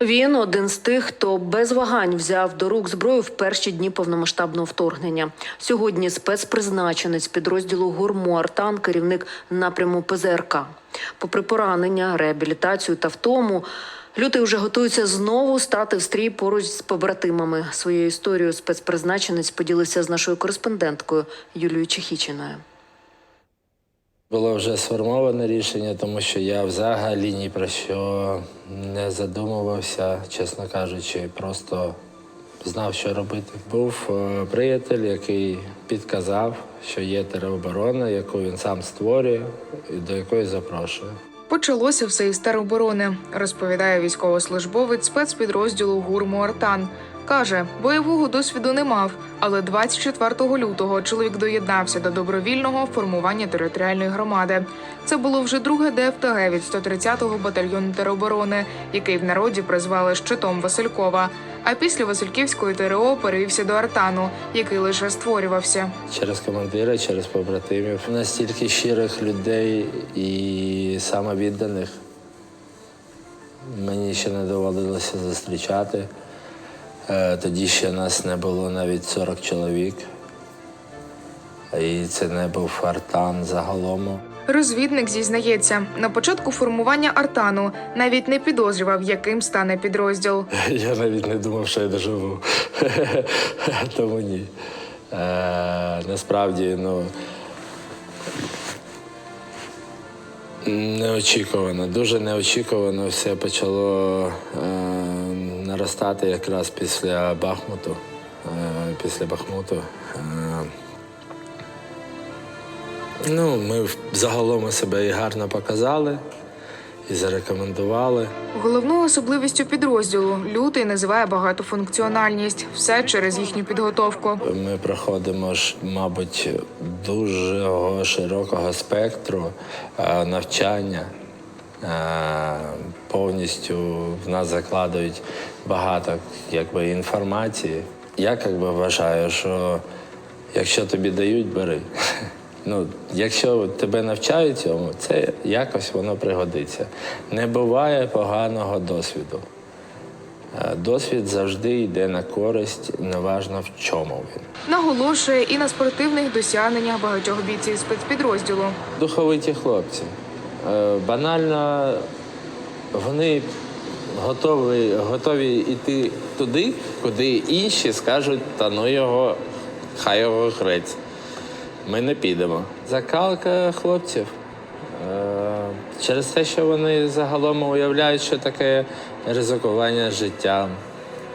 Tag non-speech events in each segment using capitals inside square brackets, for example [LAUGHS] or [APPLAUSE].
Він один з тих, хто без вагань взяв до рук зброю в перші дні повномасштабного вторгнення. Сьогодні спецпризначенець підрозділу гурму Артан, керівник напряму ПЗРК. Попри поранення, реабілітацію та втому, лютий вже готується знову стати в стрій поруч з побратимами. Своєю історією спецпризначенець поділився з нашою кореспонденткою Юлією Чехічиною. Було вже сформоване рішення, тому що я взагалі ні про що не задумувався, чесно кажучи, просто знав, що робити. Був е, приятель, який підказав, що є тероборона, яку він сам створює і до якої запрошує. Почалося все із тероборони, розповідає військовослужбовець спецпідрозділу гурму Артан. Каже, бойового досвіду не мав, але 24 лютого чоловік доєднався до добровільного формування територіальної громади. Це було вже друге ДФТГ від 130-го батальйону тероборони, який в народі призвали щитом Василькова. А після Васильківської ТРО перевівся до Артану, який лише створювався. Через командира, через побратимів. Настільки щирих людей і самовідданих мені ще не доводилося зустрічати. Е, Тоді ще нас не було навіть 40 чоловік. І це не був артан загалом. Розвідник зізнається, на початку формування Артану навіть не підозрював, яким стане підрозділ. [LAUGHS] Я навіть не думав, що я доживу. [LAUGHS] Тому ні. Е, насправді, ну. Неочікувано, дуже неочікувано все почало е, наростати якраз після Бахмуту. Е, після Бахмуту. Е, ну, ми загалом себе і гарно показали, і зарекомендували. Головною особливістю підрозділу лютий називає багатофункціональність, все через їхню підготовку. Ми проходимо ж, мабуть, дуже широкого спектру е, навчання. Е, Повністю в нас закладають багато якби, інформації. Я якби, вважаю, що якщо тобі дають, бери. [LAUGHS] Ну, якщо тебе навчають цьому, це якось воно пригодиться. Не буває поганого досвіду. Е, Досвід завжди йде на користь, неважно в чому він. Наголошує і на спортивних досягненнях багатьох бійців спецпідрозділу. Духовиті хлопці. Е, Банально вони готові, готові йти туди, куди інші скажуть, та ну його, хай його грець. Ми не підемо. Закалка хлопців. Е, Через те, що вони загалом уявляють, що таке ризикування життям.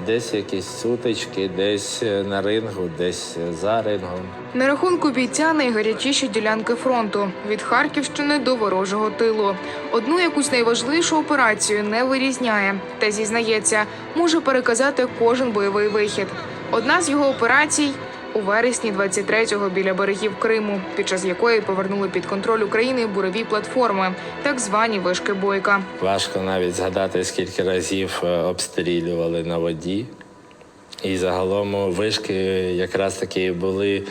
Десь якісь сутички, десь е, на рингу, десь е, за рингом. На рахунку бійця найгарячіші ділянки фронту від Харківщини до ворожого тилу. Одну якусь найважливішу операцію не вирізняє та зізнається, може переказати кожен бойовий вихід. Одна з його операцій у вересні 23-го біля берегів Криму, під час якої повернули під контроль України бурові платформи, так звані вишки бойка. Важко навіть згадати, скільки разів е, обстрілювали на воді. І загалом вишки якраз таки були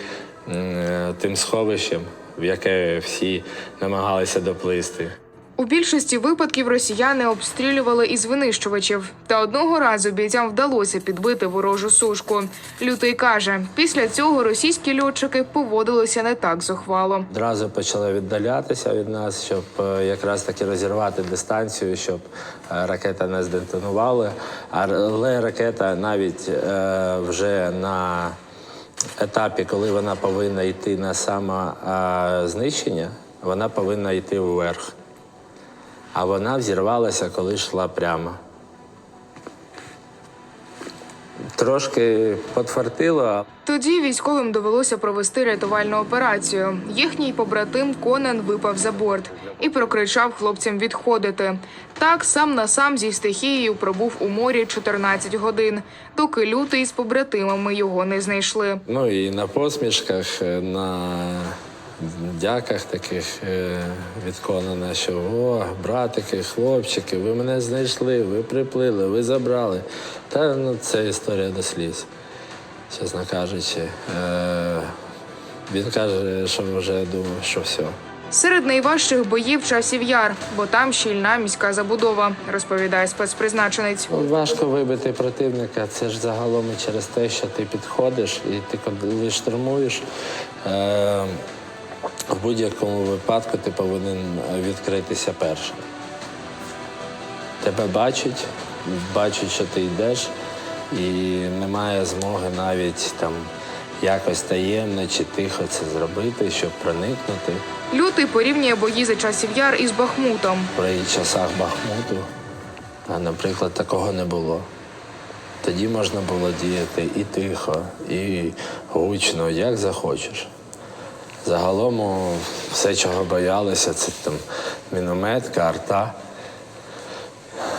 е, тим сховищем, в яке всі намагалися доплисти. У більшості випадків росіяни обстрілювали із винищувачів. Та одного разу бійцям вдалося підбити ворожу сушку. Лютий каже, після цього російські льотчики поводилися не так зухвало. Одразу почали віддалятися від нас, щоб е, якраз таки розірвати дистанцію, щоб е, ракета не здетонувала. Але ракета навіть е, вже на етапі, коли вона повинна йти на самознищення, вона повинна йти вверх. А вона взірвалася, коли йшла прямо. Трошки подфартило, Тоді військовим довелося провести рятувальну операцію. Їхній побратим Конан випав за борт і прокричав хлопцям відходити. Так сам на сам зі стихією пробув у морі 14 годин, доки лютий з побратимами його не знайшли. Ну і на посмішках, е, на дяках таких е, відконано, що о, братики, хлопчики, ви мене знайшли, ви приплили, ви забрали. Та ну, це історія до сліз, чесно кажучи. Е, він каже, що вже думав, що все. Серед найважчих боїв часів яр, бо там щільна міська забудова, розповідає спецпризначенець. Важко вибити противника. Це ж загалом і через те, що ти підходиш і ти коли штурмуєш. Е- в будь-якому випадку ти повинен відкритися першим. Тебе бачать, бачать, що ти йдеш, і немає змоги навіть там якось таємно чи тихо це зробити, щоб проникнути. Лютий порівнює бої за часів яр із Бахмутом. При часах Бахмуту, а, наприклад, такого не було. Тоді можна було діяти і тихо, і гучно, як захочеш. Загалом все, чого боялися, це там мінометка, арта,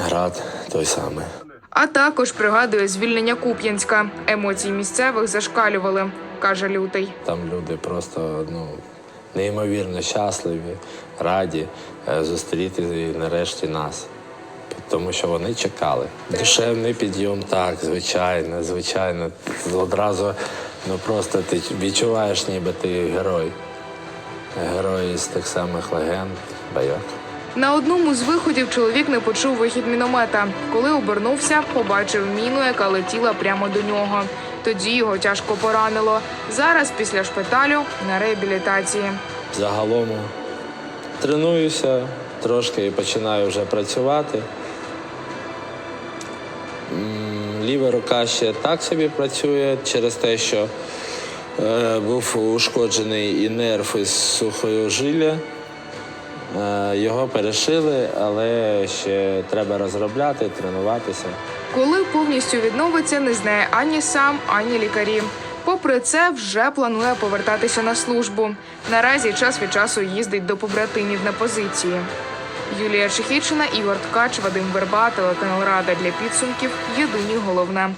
град той самий. А також пригадує звільнення Куп'янська. Емоції місцевих зашкалювали, каже Лютий. Там люди просто ну, неймовірно щасливі, раді е, зустріти нарешті нас. Тому що вони чекали. Душевний підйом, так, звичайно, звичайно. Одразу ну просто ти відчуваєш, ніби ти герой. Герой з тих самих легенд, байок. На одному з виходів чоловік не почув вихід міномета. Коли обернувся, побачив міну, яка летіла прямо до нього. Тоді його тяжко поранило. Зараз після шпиталю на реабілітації. Загалом тренуюся трошки і починаю вже працювати. Ліва рука ще так собі працює через те, що е, був ушкоджений і нерв із сухожилля. Е, його перешили, але ще треба розробляти, тренуватися. Коли повністю відновиться, не знає ані сам, ані лікарі. Попри це, вже планує повертатися на службу. Наразі час від часу їздить до побратимів на позиції. Юлія Шехічина, Ігор Ткач, Вадим Верба, телеканал Рада для підсумків. Єдині головне.